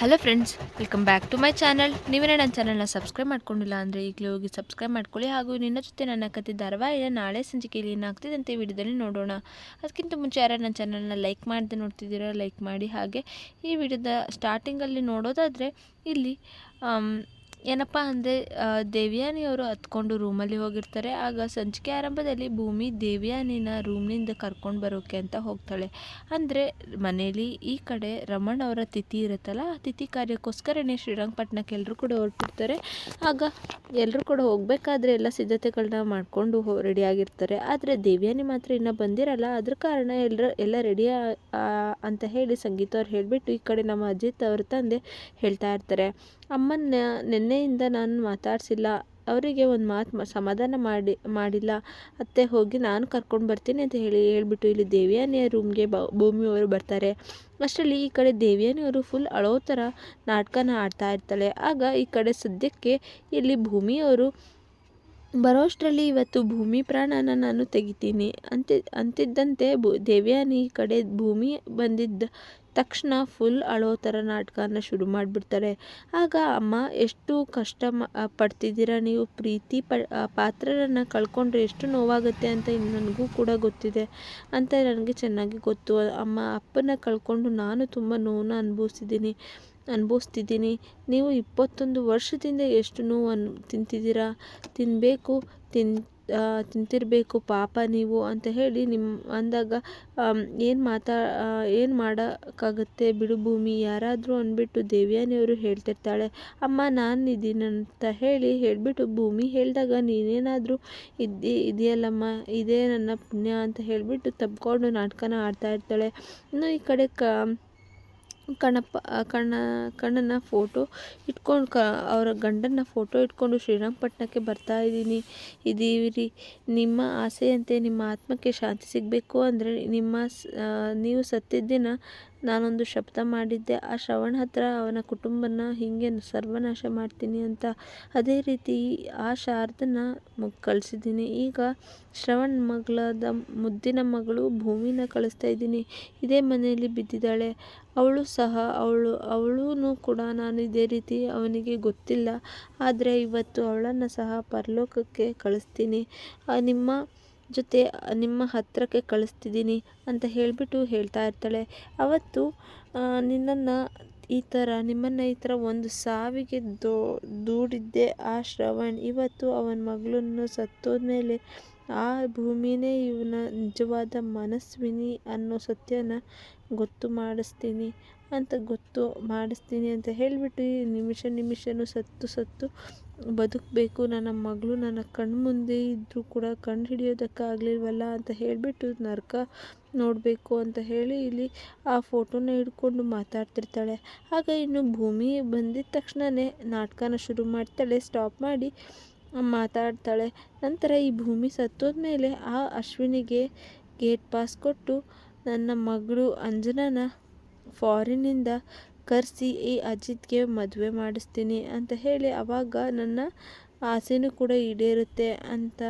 Hello friends welcome back to my channel ನೀವೇನೇ ನನ್ನ ಚಾನಲ್ನ ಸಬ್ಸ್ಕ್ರೈಬ್ ಮಾಡ್ಕೊಂಡಿಲ್ಲ ಅಂದರೆ ಈಗಲೇ ಹೋಗಿ ಸಬ್ಸ್ಕ್ರೈಬ್ ಮಾಡ್ಕೊಳ್ಳಿ ಹಾಗೂ ನಿನ್ನ ಜೊತೆ ನನ್ನ ಕತೆ ಧಾರವಾಹಿಯ ನಾಳೆ ಸಂಚಿಕೆಯಲ್ಲಿ ಏನಾಗ್ತಿದೆ ಅಂತ ವಿಡಿಯೋದಲ್ಲಿ ನೋಡೋಣ. ಅದಕ್ಕಿಂತ ಮುಂಚೆ ಯಾರು ನನ್ನ ಚಾನಲ್ನ ಲೈಕ್ ಮಾಡದೆ ನೋಡ್ತಿದ್ದೀರೋ ಲೈಕ್ ಮಾಡಿ. ಹಾಗೆ ಈ ವಿಡಿಯೋದ ಸ್ಟಾರ್ಟಿಂಗಲ್ಲಿ ನೋಡೋದಾದರೆ ಇಲ್ಲಿ ಏನಪ್ಪ ಅಂದರೆ ದೇವ್ಯಾನಿಯವರು ಹತ್ಕೊಂಡು ರೂಮಲ್ಲಿ ಹೋಗಿರ್ತಾರೆ. ಆಗ ಸಂಚಿಕೆ ಆರಂಭದಲ್ಲಿ ಭೂಮಿ ದೇವ್ಯಾನಿನ ರೂಮ್ನಿಂದ ಕರ್ಕೊಂಡು ಬರೋಕೆ ಅಂತ ಹೋಗ್ತಾಳೆ. ಅಂದರೆ ಮನೇಲಿ ಈ ಕಡೆ ರಮಣ್ ಅವರ ತಿಥಿ ಇರುತ್ತಲ್ಲ, ಆ ತಿಥಿ ಕಾರ್ಯಕ್ಕೋಸ್ಕರನೇ ಶ್ರೀರಂಗಪಟ್ಟಣಕ್ಕೆ ಎಲ್ಲರೂ ಕೂಡ ಹೊರಟಿರ್ತಾರೆ. ಆಗ ಎಲ್ಲರೂ ಕೂಡ ಹೋಗಬೇಕಾದ್ರೆ ಎಲ್ಲ ಸಿದ್ಧತೆಗಳನ್ನ ಮಾಡಿಕೊಂಡು ಹೋ ರೆಡಿಯಾಗಿರ್ತಾರೆ ಆದರೆ ದೇವ್ಯಾನಿ ಮಾತ್ರ ಇನ್ನೂ ಬಂದಿರಲ್ಲ. ಅದ್ರ ಕಾರಣ ಎಲ್ಲರ ಎಲ್ಲ ರೆಡಿ ಅಂತ ಹೇಳಿ ಸಂಗೀತ ಅವ್ರು ಹೇಳಿಬಿಟ್ಟು ಈ ಕಡೆ ನಮ್ಮ ಅಜಿತ್ ಅವ್ರ ತಂದೆ ಹೇಳ್ತಾ ಇರ್ತಾರೆ. ಅಮ್ಮನ ನಿನ್ನೆಯಿಂದ ನಾನು ಮಾತಾಡಿಸಿಲ್ಲ. ಅವರಿಗೆ ಒಂದು ಮಾತು ಸಮಾಧಾನ ಮಾಡಿ, ಮಾಡಿಲ್ಲ. ಅತ್ತೆ ಹೋಗಿ ನಾನು ಕರ್ಕೊಂಡು ಬರ್ತೀನಿ ಅಂತ ಹೇಳಿ ಹೇಳಿಬಿಟ್ಟು ಇಲ್ಲಿ ದೇವಿಯಾನಿಯ ರೂಮ್ಗೆ ಬ ಭೂಮಿಯವರು ಬರ್ತಾರೆ. ಅಷ್ಟರಲ್ಲಿ ಈ ಕಡೆ ದೇವಿಯಾನಿಯವರು ಫುಲ್ ಅಳೋ ಥರ ನಾಟಕನ ಆಡ್ತಾ ಇರ್ತಾಳೆ. ಆಗ ಈ ಕಡೆ ಸದ್ಯಕ್ಕೆ ಇಲ್ಲಿ ಭೂಮಿಯವರು ಬರೋಷ್ಟರಲ್ಲಿ ಇವತ್ತು ಭೂಮಿ ಪ್ರಾಣನ ನಾನು ತೆಗಿತೀನಿ. ಅಂತ, ಅಂತಿದ್ದಂತೆ ಬು ದೇವ್ಯಾನಿ ಈ ಕಡೆ ಭೂಮಿ ಬಂದಿದ್ದ ತಕ್ಷಣ ಫುಲ್ ಅಳೋ ಥರ ನಾಟಕನ ಶುರು ಮಾಡಿಬಿಡ್ತಾರೆ. ಆಗ ಅಮ್ಮ, ಎಷ್ಟು ಕಷ್ಟ ಪಡ್ತಿದ್ದೀರಾ ನೀವು? ಪ್ರೀತಿ ಪ ಪಾತ್ರರನ್ನು ಕಳ್ಕೊಂಡ್ರೆ ಎಷ್ಟು ನೋವಾಗುತ್ತೆ ಅಂತ ನನಗೂ ಕೂಡ ಗೊತ್ತಿದೆ ಅಂತ ನನಗೆ ಚೆನ್ನಾಗಿ ಗೊತ್ತು. ಅಮ್ಮ, ಅಪ್ಪನ ಕಳ್ಕೊಂಡು ನಾನು ತುಂಬ ನೋವನ್ನ ಅನುಭವಿಸಿದ್ದೀನಿ, ಅನುಭವಿಸ್ತಿದ್ದೀನಿ. ನೀವು ಇಪ್ಪತ್ತೊಂದು ವರ್ಷದಿಂದ ಎಷ್ಟು ನೋವು ಅನ್, ತಿಂತಿದ್ದೀರಾ? ತಿನ್ನಬೇಕು ತಿನ್ ತಿಂತಿರಬೇಕು, ಪಾಪ ನೀವು ಅಂತ ಹೇಳಿ ನಿಮ್ಮ ಅಂದಾಗ ಏನು ಮಾತಾ ಏನು ಮಾಡೋಕ್ಕಾಗುತ್ತೆ ಬಿಡು ಭೂಮಿ, ಯಾರಾದರೂ ಅಂದ್ಬಿಟ್ಟು ದೇವ್ಯಾನಿಯವರು ಹೇಳ್ತಿರ್ತಾಳೆ, ಅಮ್ಮ ನಾನು ಅಂತ ಹೇಳಿ ಹೇಳಿಬಿಟ್ಟು ಭೂಮಿ ಹೇಳಿದಾಗ ನೀನೇನಾದರೂ ಇದ್ದಿ, ಇದೆಯಲ್ಲಮ್ಮ, ಇದೇ ನನ್ನ ಪುಣ್ಯ ಅಂತ ಹೇಳಿಬಿಟ್ಟು ತಬ್ಕೊಂಡು ನಾಟಕನ ಆಡ್ತಾ ಇರ್ತಾಳೆ. ಇನ್ನು ಈ ಕಡೆ ಕ ಕಣ್ಣಪ್ಪ ಕಣ್ಣ ಕಣ್ಣನ ಫೋಟೋ ಇಟ್ಕೊಂಡು ಕ, ಅವರ ಗಂಡನ ಫೋಟೋ ಇಟ್ಕೊಂಡು ಶ್ರೀರಂಗಪಟ್ಟಣಕ್ಕೆ ಬರ್ತಾ ಇದ್ದೀನಿ. ಇದೀರಿ ನಿಮ್ಮ ಆಸೆಯಂತೆ ನಿಮ್ಮ ಆತ್ಮಕ್ಕೆ ಶಾಂತಿ ಸಿಗಬೇಕು ಅಂದರೆ ನಿಮ್ಮ ನೀವು ಸತ್ತಿದ್ದ ದಿನ ನಾನೊಂದು ಶಬ್ದ ಮಾಡಿದ್ದೆ. ಆ ಶ್ರವಣ ಹತ್ರ ಅವನ ಕುಟುಂಬನ ಹೀಗೆ ಸರ್ವನಾಶ ಮಾಡ್ತೀನಿ ಅಂತ. ಅದೇ ರೀತಿ ಆ ಶಾರದನ ಕಳಿಸಿದ್ದೀನಿ. ಈಗ ಶ್ರವಣ್ ಮಗಳಾದ ಮುದ್ದಿನ ಮಗಳು ಭೂಮಿನ ಕಳಿಸ್ತಾ ಇದ್ದೀನಿ. ಇದೇ ಮನೆಯಲ್ಲಿ ಬಿದ್ದಿದ್ದಾಳೆ. ಅವಳು ಸಹ, ಅವಳು ಅವಳೂ ಕೂಡ ನಾನು ಇದೇ ರೀತಿ ಅವನಿಗೆ ಗೊತ್ತಿಲ್ಲ. ಆದರೆ ಇವತ್ತು ಅವಳನ್ನು ಸಹ ಪರಲೋಕಕ್ಕೆ ಕಳಿಸ್ತೀನಿ. ನಿಮ್ಮ ಜೊತೆ, ನಿಮ್ಮ ಹತ್ತಿರಕ್ಕೆ ಕಳಿಸ್ತಿದ್ದೀನಿ ಅಂತ ಹೇಳಿಬಿಟ್ಟು ಹೇಳ್ತಾ ಇರ್ತಾಳೆ. ಅವತ್ತು ನಿನ್ನನ್ನು ಈ ಥರ ನಿಮ್ಮನ್ನು ಈ ಥರ ಒಂದು ಸಾವಿಗೆ ದೋ, ದೂಡಿದ್ದೆ ಆ ಶ್ರವಣ್. ಇವತ್ತು ಅವನ ಮಗಳನ್ನು ಸತ್ತೋದ ಮೇಲೆ ಆ ಭೂಮಿನೇ ಇವನ ನಿಜವಾದ ಮನಸ್ವಿನಿ ಅನ್ನೋ ಸತ್ಯನ ಗೊತ್ತು ಮಾಡಿಸ್ತೀನಿ. ಅಂತ ಗೊತ್ತು ಮಾಡಿಸ್ತೀನಿ ಅಂತ ಹೇಳಿಬಿಟ್ಟು ನಿಮಿಷ ನಿಮಿಷನೂ ಸತ್ತು ಸತ್ತು ಬದುಕಬೇಕು. ನನ್ನ ಮಗಳು ನನ್ನ ಕಣ್ಮುಂದೆ ಇದ್ದರೂ ಕೂಡ ಕಂಡು ಹಿಡಿಯೋದಕ್ಕಾಗಲಿಲ್ವಲ್ಲ ಅಂತ ಹೇಳಿಬಿಟ್ಟು ನರಕ ನೋಡಬೇಕು ಅಂತ ಹೇಳಿ ಇಲ್ಲಿ ಆ ಫೋಟೋನ ಹಿಡ್ಕೊಂಡು ಮಾತಾಡ್ತಿರ್ತಾಳೆ. ಆಗ ಇನ್ನು ಭೂಮಿ ಬಂದಿದ ತಕ್ಷಣವೇ ನಾಟಕನ ಶುರು ಮಾಡ್ತಾಳೆ. ಸ್ಟಾಪ್ ಮಾಡಿ ಮಾತಾಡ್ತಾಳೆ. ನಂತರ ಈ ಭೂಮಿ ಸತ್ತೋದ್ಮೇಲೆ ಆ ಅಶ್ವಿನಿಗೆ ಗೇಟ್ ಪಾಸ್ ಕೊಟ್ಟು ನನ್ನ ಮಗಳು ಅಂಜನಾನ ಫಾರಿನ್ನಿಂದ ಕರೆಸಿ ಈ ಅಜಿತ್ಗೆ ಮದುವೆ ಮಾಡಿಸ್ತೀನಿ ಅಂತ ಹೇಳಿ ಅವಾಗ ನನ್ನ ಆಸೆನೂ ಕೂಡ ಈಡೇರುತ್ತೆ ಅಂತ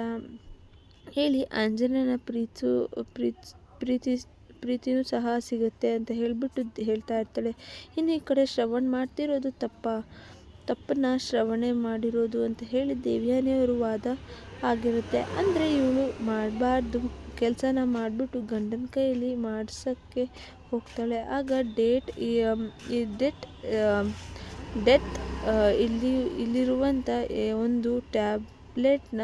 ಹೇಳಿ ಅಂಜನನ ಪ್ರೀತು ಪ್ರೀತಿ ಪ್ರೀತಿ, ಪ್ರೀತಿನೂ ಸಹ ಸಿಗುತ್ತೆ ಅಂತ ಹೇಳಿಬಿಟ್ಟು ಹೇಳ್ತಾ ಇರ್ತಾಳೆ. ಇನ್ನು ಈ ಕಡೆ ಶ್ರವಣ್ ಮಾಡ್ತಿರೋದು ತಪ್ಪ? ತಪ್ಪನ್ನ ಶ್ರವಣೆ ಮಾಡಿರೋದು ಅಂತ ಹೇಳಿ ದೇವ್ಯಾನಿಯವರು ವಾದ ಆಗಿರುತ್ತೆ. ಅಂದರೆ ಇವಳು ಮಾಡಬಾರ್ದು, ಕೆಲಸನ ಮಾಡಿಬಿಟ್ಟು ಗಂಡನ ಕೈಯಲ್ಲಿ ಮಾಡಿಸೋಕ್ಕೆ ಹೋಗ್ತಾಳೆ. ಆಗ ಡೇಟ್ ಈ ಡೆಟ್ ಡೆತ್ ಇಲ್ಲಿ ಇಲ್ಲಿರುವಂಥ ಒಂದು ಟ್ಯಾಬ್ಲೆಟ್ನ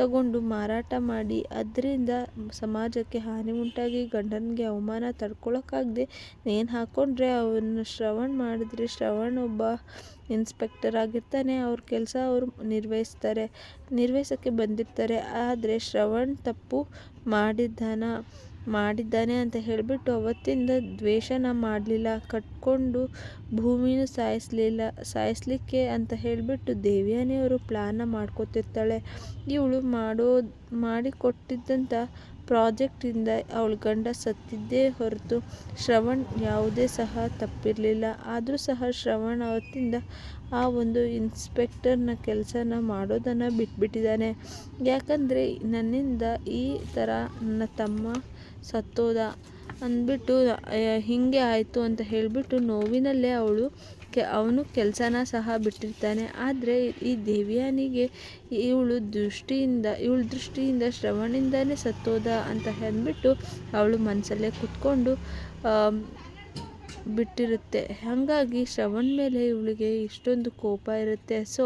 ತಗೊಂಡು ಮಾರಾಟ ಮಾಡಿ, ಅದರಿಂದ ಸಮಾಜಕ್ಕೆ ಹಾನಿ ಉಂಟಾಗಿ ಗಂಡನಿಗೆ ಅವಮಾನ ತಡ್ಕೊಳ್ಳೋಕ್ಕಾಗದೆ ನೇಣು ಹಾಕ್ಕೊಂಡ್ರೆ ಅವನು ಶ್ರವಣ್ ಮಾಡಿದ್ರೆ ಶ್ರವಣ್ ಒಬ್ಬ ಇನ್ಸ್ಪೆಕ್ಟರ್ ಆಗಿರ್ತಾನೆ, ಅವ್ರ ಕೆಲಸ ಅವರು ನಿರ್ವಹಿಸ್ತಾರೆ, ನಿರ್ವಹಿಸೋಕ್ಕೆ ಬಂದಿರ್ತಾರೆ. ಆದರೆ ಶ್ರವಣ್ ತಪ್ಪು ಮಾಡಿದ್ದಾನ. ಮಾಡಿದ್ದಾನೆ ಅಂತ ಹೇಳಿಬಿಟ್ಟು ಅವತ್ತಿಂದ ದ್ವೇಷನ ಮಾಡಲಿಲ್ಲ, ಕಟ್ಕೊಂಡು ಭೂಮಿನೂ ಸಾಯಿಸಲಿಲ್ಲ, ಸಾಯಿಸಲಿಕ್ಕೆ ಅಂತ ಹೇಳಿಬಿಟ್ಟು ದೇವ್ಯಾನಿಯವರು ಪ್ಲ್ಯಾನ ಮಾಡ್ಕೊತಿರ್ತಾಳೆ. ಇವಳು ಮಾಡೋ ಮಾಡಿಕೊಟ್ಟಿದ್ದಂಥ ಪ್ರಾಜೆಕ್ಟಿಂದ ಅವಳ ಗಂಡ ಸತ್ತಿದ್ದೇ ಹೊರತು ಶ್ರವಣ್ ಯಾವುದೇ ಸಹ ತಪ್ಪಿರಲಿಲ್ಲ. ಆದರೂ ಸಹ ಶ್ರವಣ್ ಅವತ್ತಿಂದ ಆ ಒಂದು ಇನ್ಸ್ಪೆಕ್ಟರ್ನ ಕೆಲಸನ ಮಾಡೋದನ್ನು ಬಿಟ್ಬಿಟ್ಟಿದ್ದಾನೆ. ಯಾಕಂದರೆ ನನ್ನಿಂದ ಈ ಥರ ನನ್ನ ತಮ್ಮ ಸತ್ತೋದ ಅಂದ್ಬಿಟ್ಟು ಹೀಗೆ ಆಯಿತು ಅಂತ ಹೇಳಿಬಿಟ್ಟು ನೋವಿನಲ್ಲೇ ಅವಳು ಕೆ, ಅವನು ಕೆಲಸನ ಸಹ ಬಿಟ್ಟಿರ್ತಾನೆ. ಆದರೆ ಈ ದೇವ್ಯಾನಿಗೆ ಇವಳು ದೃಷ್ಟಿಯಿಂದ, ಇವಳ ದೃಷ್ಟಿಯಿಂದ ಶ್ರವಣಿಂದನೇ ಸತ್ತೋದ ಅಂತ ಅಂದ್ಬಿಟ್ಟು ಅವಳು ಮನಸ್ಸಲ್ಲೇ ಕುತ್ಕೊಂಡು ಬಿಟ್ಟಿರುತ್ತೆ. ಹಾಗಾಗಿ ಶ್ರವಣ್ ಮೇಲೆ ಇವಳಿಗೆ ಇಷ್ಟೊಂದು ಕೋಪ ಇರುತ್ತೆ. ಸೊ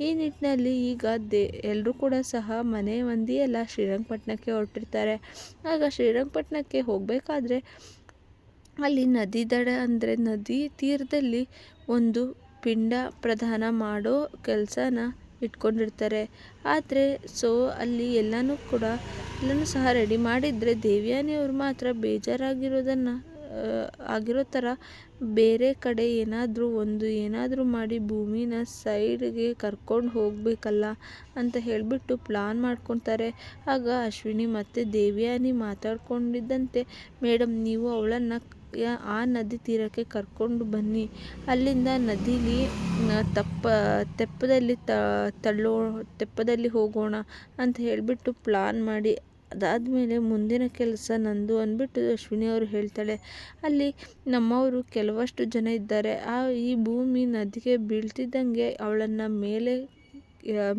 ಈ ನಿಟ್ಟಿನಲ್ಲಿ ಈಗ ದೇ ಎಲ್ಲರೂ ಕೂಡ ಸಹ ಮನೆ ಮಂದಿ ಎಲ್ಲ ಶ್ರೀರಂಗಪಟ್ಟಣಕ್ಕೆ ಹೊರಟಿರ್ತಾರೆ. ಆಗ ಶ್ರೀರಂಗಪಟ್ಟಣಕ್ಕೆ ಹೋಗಬೇಕಾದ್ರೆ ಅಲ್ಲಿ ನದಿ ದಡ ಅಂದರೆ ನದಿ ತೀರದಲ್ಲಿ ಒಂದು ಪಿಂಡ ಪ್ರದಾನ ಮಾಡೋ ಕೆಲಸನ ಇಟ್ಕೊಂಡಿರ್ತಾರೆ. ಆದರೆ ಸೊ ಅಲ್ಲಿ ಎಲ್ಲನೂ ಕೂಡ, ಎಲ್ಲನೂ ಸಹ ರೆಡಿ ಮಾಡಿದರೆ ದೇವ್ಯಾನಿಯವ್ರು ಮಾತ್ರ ಬೇಜಾರಾಗಿರೋದನ್ನು ಆಗಿರೋ ಥರ ಬೇರೆ ಕಡೆ ಏನಾದರೂ ಒಂದು ಏನಾದರೂ ಮಾಡಿ ಭೂಮಿನ ಸೈಡ್ಗೆ ಕರ್ಕೊಂಡು ಹೋಗಬೇಕಲ್ಲ ಅಂತ ಹೇಳಿಬಿಟ್ಟು ಪ್ಲಾನ್ ಮಾಡ್ಕೊತಾರೆ. ಆಗ ಅಶ್ವಿನಿ ಮತ್ತು ದೇವ್ಯಾನಿ ಮಾತಾಡ್ಕೊಂಡಿದ್ದಂತೆ ಮೇಡಮ್ ನೀವು ಅವಳನ್ನು ಆ ನದಿ ತೀರಕ್ಕೆ ಕರ್ಕೊಂಡು ಬನ್ನಿ. ಅಲ್ಲಿಂದ ನದಿಲಿ ತಪ್ಪ, ತೆಪ್ಪದಲ್ಲಿ ತಳ್ಳೋ, ತೆಪ್ಪದಲ್ಲಿ ಹೋಗೋಣ ಅಂತ ಹೇಳಿಬಿಟ್ಟು ಪ್ಲಾನ್ ಮಾಡಿ. ಅದಾದಮೇಲೆ ಮುಂದಿನ ಕೆಲಸ ನಂದು ಅಂದ್ಬಿಟ್ಟು ಅಶ್ವಿನಿ ಅವರು ಹೇಳ್ತಾಳೆ, ಅಲ್ಲಿ ನಮ್ಮವರು ಕೆಲವಷ್ಟು ಜನ ಇದ್ದಾರೆ, ಆ ಈ ಭೂಮಿ ನದಿಗೆ ಬೀಳ್ತಿದ್ದಂಗೆ ಅವಳನ್ನು ಮೇಲೆ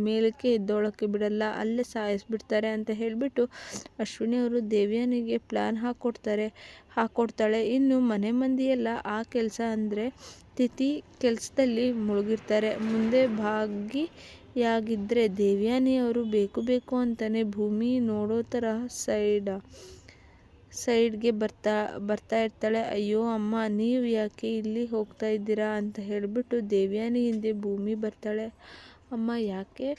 ಮೇಲಕ್ಕೆ ಎದ್ದೋಳಕ್ಕೆ ಬಿಡಲ್ಲ, ಅಲ್ಲೇ ಸಾಯಿಸ್ಬಿಡ್ತಾರೆ ಅಂತ ಹೇಳಿಬಿಟ್ಟು ಅಶ್ವಿನಿ ಅವರು ದೇವ್ಯಾನಿಗೆ ಪ್ಲ್ಯಾನ್ ಹಾಕ್ಕೊಡ್ತಾರೆ ಹಾಕ್ಕೊಡ್ತಾಳೆ ಇನ್ನು ಮನೆ ಮಂದಿಯೆಲ್ಲ ಆ ಕೆಲಸ ಅಂದರೆ ತಿಥಿ ಕೆಲಸದಲ್ಲಿ ಮುಳುಗಿರ್ತಾರೆ. ಮುಂದೆ ಭಾಗಿಯಾಗಿದ್ದರೆ ದೇವ್ಯಾನಿಯವರು ಬೇಕು ಬೇಕು ಅಂತಲೇ ಭೂಮಿ ನೋಡೋ ಥರ ಸೈಡ್, ಸೈಡ್ಗೆ ಬರ್ತಾ ಬರ್ತಾ ಇರ್ತಾಳೆ. ಅಯ್ಯೋ ಅಮ್ಮ, ನೀವು ಯಾಕೆ ಇಲ್ಲಿ ಹೋಗ್ತಾ ಇದ್ದೀರಾ ಅಂತ ಹೇಳಿಬಿಟ್ಟು ದೇವ್ಯಾನಿ ಹಿಂದೆ ಭೂಮಿ ಬರ್ತಾಳೆ. ಅಮ್ಮ, ಯಾಕೆ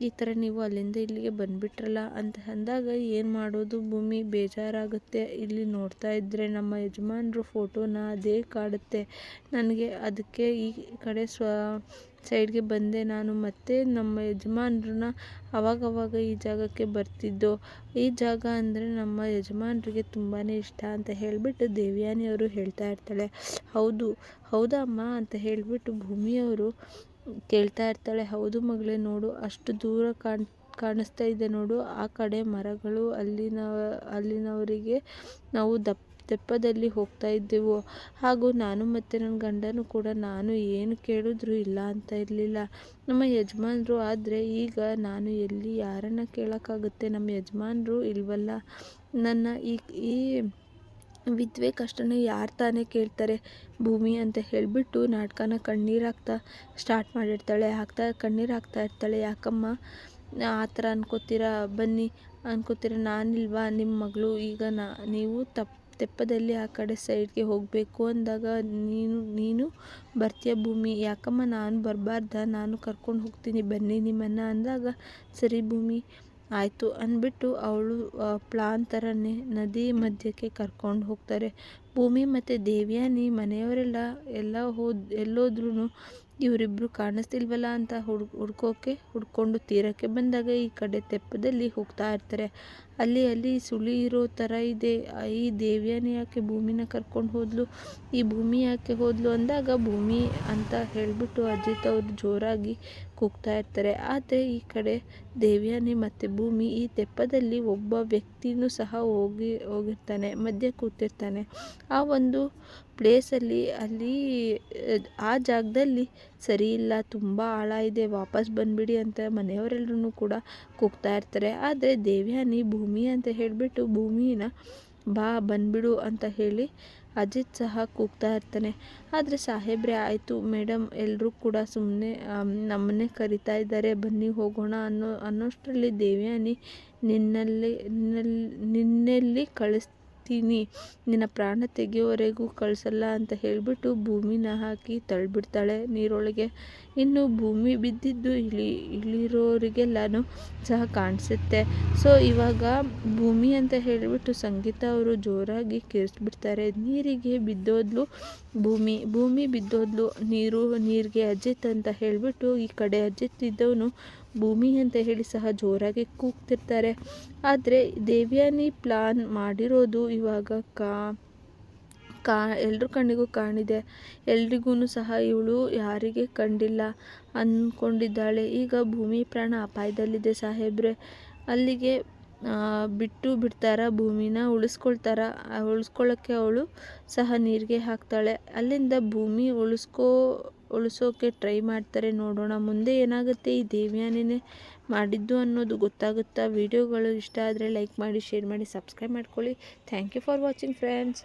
ಈ ಥರ ನೀವು ಅಲ್ಲಿಂದ ಇಲ್ಲಿಗೆ ಬಂದುಬಿಟ್ರಲ್ಲ? ಅಂತ ಅಂದಾಗ, ಏನು ಮಾಡೋದು? ಭೂಮಿ ಬೇಜಾರಾಗುತ್ತೆ. ಇಲ್ಲಿ ನೋಡ್ತಾ ಇದ್ದರೆ ನಮ್ಮ ಯಜಮಾನ್ರು ಫೋಟೋನ ಅದೇ ಕಾಡುತ್ತೆ. ನನಗೆ ಅದಕ್ಕೆ ಈ ಕಡೆ ಸ್ವ ಸೈಡ್ಗೆ ಬಂದೆ. ನಾನು ಮತ್ತೆ ನಮ್ಮ ಯಜಮಾನ್ರನ್ನ ಅವಾಗವಾಗ ಈ ಜಾಗಕ್ಕೆ ಬರ್ತಿದ್ದೋ? ಈ ಜಾಗ ಅಂದರೆ ನಮ್ಮ ಯಜಮಾನ್ರಿಗೆ ತುಂಬಾ ಇಷ್ಟ ಅಂತ ಹೇಳಿಬಿಟ್ಟು ದೇವ್ಯಾನಿಯವರು ಹೇಳ್ತಾ ಇರ್ತಾಳೆ. ಹೌದು, ಹೌದಾ ಅಮ್ಮ? ಅಂತ ಹೇಳಿಬಿಟ್ಟು ಭೂಮಿಯವರು ಕೇಳ್ತಾ ಇರ್ತಾಳೆ, ಹೌದು ಮಗಳೇ, ನೋಡು, ಅಷ್ಟು ದೂರ ಕಾಣ್, ಕಾಣಿಸ್ತಾ ಇದೆ ನೋಡು, ಆ ಕಡೆ ಮರಗಳು ಅಲ್ಲಿನ, ಅಲ್ಲಿನವರಿಗೆ ನಾವು ದಪ್ಪ ತೆಪ್ಪದಲ್ಲಿ ಹೋಗ್ತಾ ಇದ್ದೆವು. ಹಾಗೂ ನಾನು ಮತ್ತು ನನ್ನ ಗಂಡನೂ ಕೂಡ ನಾನು ಏನು ಕೇಳಿದ್ರು ಇಲ್ಲ ಅಂತ ಇರಲಿಲ್ಲ. ನಮ್ಮ ಯಜಮಾನರು ಆದರೆ ಈಗ ನಾನು ಎಲ್ಲಿ ಯಾರನ್ನು ಕೇಳೋಕ್ಕಾಗುತ್ತೆ? ನಮ್ಮ ಯಜಮಾನರು ಇಲ್ವಲ್ಲ. ನನ್ನ ಈ ಈ ವಿದ್ವೆ ಕಷ್ಟನ ಯಾರು ತಾನೇ ಕೇಳ್ತಾರೆ. ಭೂಮಿ ಅಂತ ಹೇಳಿಬಿಟ್ಟು ನಾಟಕನ ಕಣ್ಣೀರು ಹಾಕ್ತಾ ಸ್ಟಾರ್ಟ್ ಮಾಡಿರ್ತಾಳೆ. ಹಾಕ್ತಾ ಕಣ್ಣೀರು ಹಾಕ್ತಾ ಇರ್ತಾಳೆ. ಯಾಕಮ್ಮ? ಆ ಥರ ಅನ್ಕೋತೀರಾ? ಬನ್ನಿ. ಅನ್ಕೋತೀರ? ನಾನಿಲ್ವಾ? ನಿಮ್ಮ ಮಗಳು? ಈಗ ನಾ, ನೀವು ತಪ್ಪು ತೆಪ್ಪದಲ್ಲಿ ಆ ಕಡೆ ಸೈಡ್ಗೆ ಹೋಗಬೇಕು ಅಂದಾಗ ನೀನು ನೀನು ಬರ್ತೀಯ ಭೂಮಿ. ಯಾಕಮ್ಮ? ನಾನು ಬರಬಾರ್ದ. ನಾನು ಕರ್ಕೊಂಡು ಹೋಗ್ತೀನಿ. ಬನ್ನಿ ನಿಮ್ಮನ್ನು ಅಂದಾಗ, ಸರಿ ಭೂಮಿ. ಆಯಿತು ಅಂದ್ಬಿಟ್ಟು ಅವಳು ಪ್ಲಾನ್ ಥರನೇ ನದಿ ಮಧ್ಯಕ್ಕೆ ಕರ್ಕೊಂಡು ಹೋಗ್ತಾರೆ. ಭೂಮಿ ಮತ್ತು ದೇವ್ಯಾನಿ ಮನೆಯವರೆಲ್ಲ ಎಲ್ಲ ಹೋದ ಎಲ್ಲೋದ್ರೂ ಇವರಿಬ್ಬರು ಕಾಣಿಸ್ತಿಲ್ವಲ್ಲ ಅಂತ ಹುಡ್, ಹುಡ್ಕೋಕೆ, ಹುಡ್ಕೊಂಡು ತೀರಕ್ಕೆ ಬಂದಾಗ ಈ ಕಡೆ ತೆಪ್ಪದಲ್ಲಿ ಹೋಗ್ತಾ ಇರ್ತಾರೆ. ಅಲ್ಲಿ ಅಲ್ಲಿ ಸುಳಿ ಇರೋ ಥರ ಇದೆ. ಈ ದೇವ್ಯಾನಿ ಯಾಕೆ ಭೂಮಿನ ಕರ್ಕೊಂಡು ಹೋದ್ಲು? ಈ ಭೂಮಿ ಯಾಕೆ ಹೋದ್ಲು ಅಂದಾಗ ಭೂಮಿ ಅಂತ ಹೇಳಿಬಿಟ್ಟು ಅಜಿತ್ ಅವರು ಜೋರಾಗಿ ಕೂಗ್ತಾ ಇರ್ತಾರೆ. ಆದರೆ ಈ ಕಡೆ ದೇವ್ಯಾನಿ ಮತ್ತು ಭೂಮಿ ಈ ತೆಪ್ಪದಲ್ಲಿ ಒಬ್ಬ ವ್ಯಕ್ತಿನೂ ಸಹ ಹೋಗಿ ಹೋಗಿರ್ತಾನೆ, ಮಧ್ಯೆ ಕೂತಿರ್ತಾನೆ. ಆ ಒಂದು ಪ್ಲೇಸಲ್ಲಿ ಅಲ್ಲಿ ಆ ಜಾಗದಲ್ಲಿ ಸರಿ ಇಲ್ಲ, ತುಂಬ ಆಳ ಇದೆ, ವಾಪಸ್ ಬಂದುಬಿಡಿ ಅಂತ ಮನೆಯವರೆಲ್ಲರೂ ಕೂಡ ಕೂಗ್ತಾ ಇರ್ತಾರೆ. ಆದರೆ ದೇವ್ಯಾನಿ, ಭೂಮಿ ಅಂತ ಹೇಳಿಬಿಟ್ಟು ಭೂಮಿನ ಬಾ, ಬಂದುಬಿಡು ಅಂತ ಹೇಳಿ ಅಜಿತ್ ಸಹ ಕೂಗ್ತಾ ಇರ್ತಾನೆ. ಆದರೆ ಸಾಹೇಬ್ರೆ, ಆಯಿತು ಮೇಡಮ್ ಎಲ್ಲರೂ ಕೂಡ ಸುಮ್ಮನೆ ನಮ್ಮನ್ನೇ ಕರಿತಾ ಇದ್ದಾರೆ, ಬನ್ನಿ ಹೋಗೋಣ ಅನ್ನೋ, ಅನ್ನೋಷ್ಟರಲ್ಲಿ ದೇವ್ಯಾನಿ ನಿನ್ನಲ್ಲಿ ನಿನ್ನಲ್ಲಿ, ನಿನ್ನೆಲ್ಲಿ ಕಳಿಸ್ ಸಾಕ್ತೀನಿ ನಿನ್ನ ಪ್ರಾಣ ತೆಗೆಯೋವರೆಗೂ ಕಳಿಸಲ್ಲ ಅಂತ ಹೇಳಿಬಿಟ್ಟು ಭೂಮಿನ ಹಾಕಿ ತಳ್ಳಿಬಿಡ್ತಾಳೆ ನೀರೊಳಗೆ. ಇನ್ನು ಭೂಮಿ ಬಿದ್ದಿದ್ದು ಇಳಿ, ಇಳಿರೋರಿಗೆಲ್ಲನೂ ಸಹ ಕಾಣಿಸುತ್ತೆ. ಸೊ, ಇವಾಗ ಭೂಮಿ ಅಂತ ಹೇಳಿಬಿಟ್ಟು ಸಂಗೀತ ಅವರು ಜೋರಾಗಿ ಕಿರಿಸ್ಬಿಡ್ತಾರೆ. ನೀರಿಗೆ ಬಿದ್ದೋದ್ಲು ಭೂಮಿ ಭೂಮಿ ಬಿದ್ದೋದ್ಲು ನೀರು, ನೀರಿಗೆ ಅಜಿತ್ ಅಂತ ಹೇಳಿಬಿಟ್ಟು ಈ ಕಡೆ ಅಜಿತ್ ಇದ್ದವನು ಭೂಮಿ ಅಂತ ಹೇಳಿ ಸಹ ಜೋರಾಗಿ ಕೂಗ್ತಿರ್ತಾರೆ. ಆದರೆ ದೇವ್ಯಾನಿ ಪ್ಲಾನ್ ಮಾಡಿರೋದು ಇವಾಗ ಕಾ ಕಾ, ಎಲ್ರ ಕಣ್ಣಿಗೂ ಕಾಣಿದೆ. ಎಲ್ರಿಗೂ ಸಹ ಇವಳು ಯಾರಿಗೆ ಕಂಡಿಲ್ಲ ಅಂದ್ಕೊಂಡಿದ್ದಾಳೆ ಈಗ ಭೂಮಿ ಪ್ರಾಣ ಅಪಾಯದಲ್ಲಿದೆ ಸಾಹೇಬ್ರೆ. ಅಲ್ಲಿಗೆ ಬಿಟ್ಟು ಬಿಡ್ತಾರ? ಭೂಮಿನ ಉಳಿಸ್ಕೊಳ್ತಾರ? ಉಳಿಸ್ಕೊಳ್ಳೋಕ್ಕೆ ಅವಳು ಸಹ ನೀರಿಗೆ ಹಾಕ್ತಾಳೆ. ಅಲ್ಲಿಂದ ಭೂಮಿ ಉಳಿಸ್ಕೋ ಉಳಿಸೋಕೆ ಟ್ರೈ ಮಾಡ್ತಾರೆ. ನೋಡೋಣ. ಮುಂದೆ ಏನಾಗುತ್ತೆ? ಈ ದೇವ್ಯಾನಿನೇ ಮಾಡಿದ್ದು ಅನ್ನೋದು ಗೊತ್ತಾಗುತ್ತಾ? ವಿಡಿಯೋಗಳು ಇಷ್ಟ ಆದರೆ ಲೈಕ್ ಮಾಡಿ, ಶೇರ್ ಮಾಡಿ, ಸಬ್ಸ್ಕ್ರೈಬ್ ಮಾಡ್ಕೊಳ್ಳಿ. Thank you for watching friends.